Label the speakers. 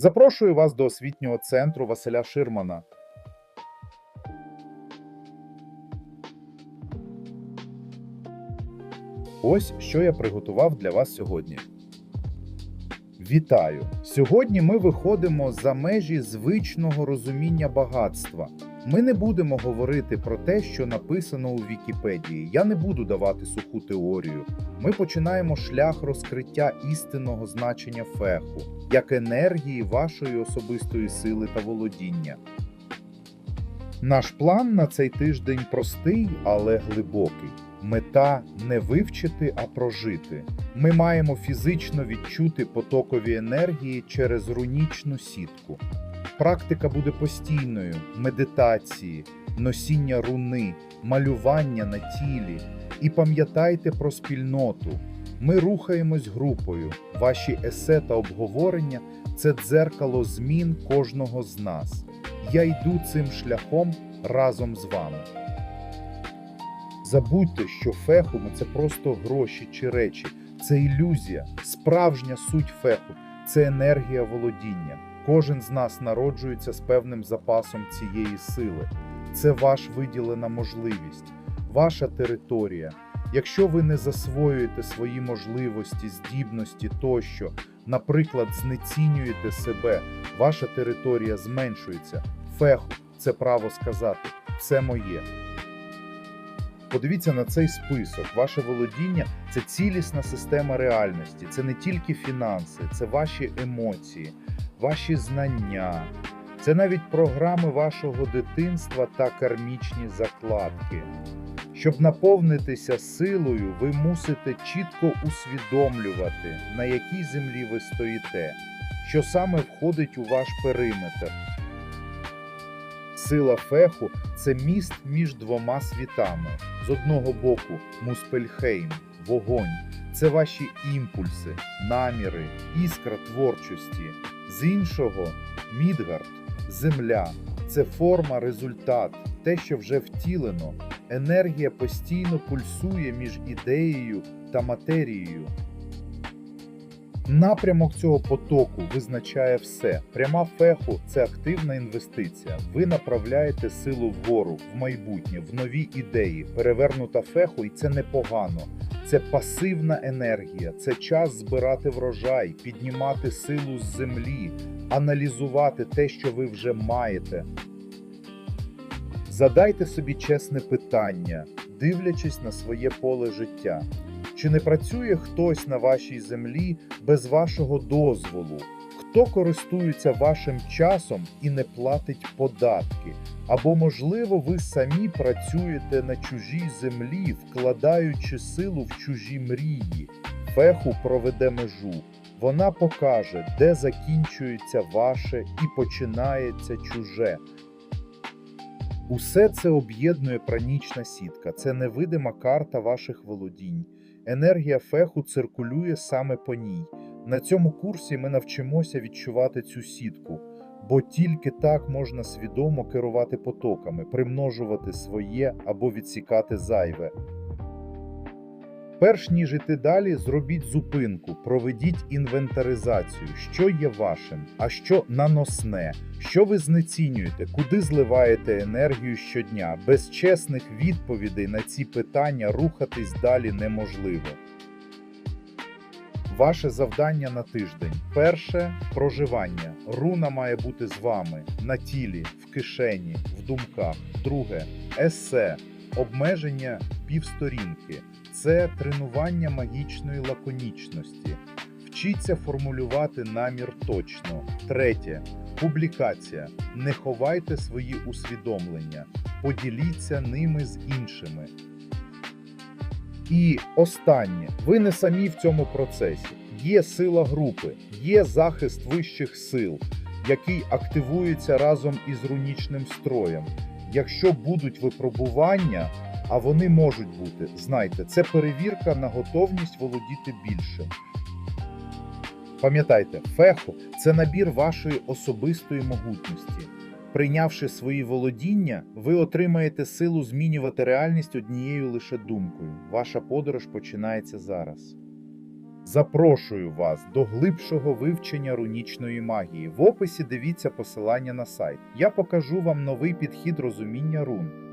Speaker 1: Запрошую вас до освітнього центру Василя Ширмана. Ось що я приготував для вас сьогодні. Вітаю! Сьогодні ми виходимо за межі звичного розуміння багатства. Ми не будемо говорити про те, що написано у Вікіпедії. Я не буду давати суху теорію. Ми починаємо шлях розкриття істинного значення феху як енергії вашої особистої сили та володіння. Наш план на цей тиждень простий, але глибокий. Мета не вивчити, а прожити. Ми маємо фізично відчути потокові енергії через рунічну сітку. Практика буде постійною: медитації, носіння руни, малювання на тілі. І пам'ятайте про спільноту. Ми рухаємось групою. Ваші есе та обговорення це дзеркало змін кожного з нас. Я йду цим шляхом разом з вами. Забудьте, що феху це просто гроші чи речі, це ілюзія, справжня суть феху це енергія володіння. Кожен з нас народжується з певним запасом цієї сили. Це ваш виділена можливість, ваша територія. Якщо ви не засвоюєте свої можливості, здібності тощо, наприклад, знецінюєте себе, ваша територія зменшується. Феху це право сказати, це моє. Подивіться на цей список. Ваше володіння це цілісна система реальності, це не тільки фінанси, це ваші емоції, ваші знання, це навіть програми вашого дитинства та кармічні закладки. Щоб наповнитися силою, ви мусите чітко усвідомлювати, на якій землі ви стоїте, що саме входить у ваш периметр. Сила феху це міст між двома світами. З одного боку Муспельхейм, вогонь це ваші імпульси, наміри, іскра творчості. З іншого Мідгард, земля це форма, результат, те, що вже втілено. Енергія постійно пульсує між ідеєю та матерією. Напрямок цього потоку визначає все. Пряма феху це активна інвестиція. Ви направляєте силу вгору, в майбутнє, в нові ідеї. Перевернута феху, і це непогано. Це пасивна енергія, це час збирати врожай, піднімати силу з землі, аналізувати те, що ви вже маєте. Задайте собі чесне питання, дивлячись на своє поле життя. Чи не працює хтось на вашій землі без вашого дозволу? Хто користується вашим часом і не платить податки? Або, можливо, ви самі працюєте на чужій землі, вкладаючи силу в чужі мрії. Феху проведе межу. Вона покаже, де закінчується ваше і починається чуже. Усе це об'єднує пранічна сітка, це невидима карта ваших володінь. Енергія феху циркулює саме по ній. На цьому курсі ми навчимося відчувати цю сітку, бо тільки так можна свідомо керувати потоками, примножувати своє або відсікати зайве. Перш ніж іти далі, зробіть зупинку, проведіть інвентаризацію, що є вашим, а що наносне, що ви знецінюєте, куди зливаєте енергію щодня. Без чесних відповідей на ці питання рухатись далі неможливо. Ваше завдання на тиждень. Перше проживання. Руна має бути з вами на тілі, в кишені, в думках. Друге есе, обмеження півсторінки. Це тренування магічної лаконічності. Вчіться формулювати намір точно. Третє публікація. Не ховайте свої усвідомлення, поділіться ними з іншими. І останнє, ви не самі в цьому процесі. Є сила групи, є захист вищих сил, який активується разом із рунічним строєм. Якщо будуть випробування, а вони можуть бути, знайте, це перевірка на готовність володіти більшим. Пам'ятайте, фехо це набір вашої особистої могутності. Прийнявши свої володіння, ви отримаєте силу змінювати реальність однією лише думкою. Ваша подорож починається зараз. Запрошую вас до глибшого вивчення рунічної магії. В описі дивіться посилання на сайт. Я покажу вам новий підхід розуміння рун.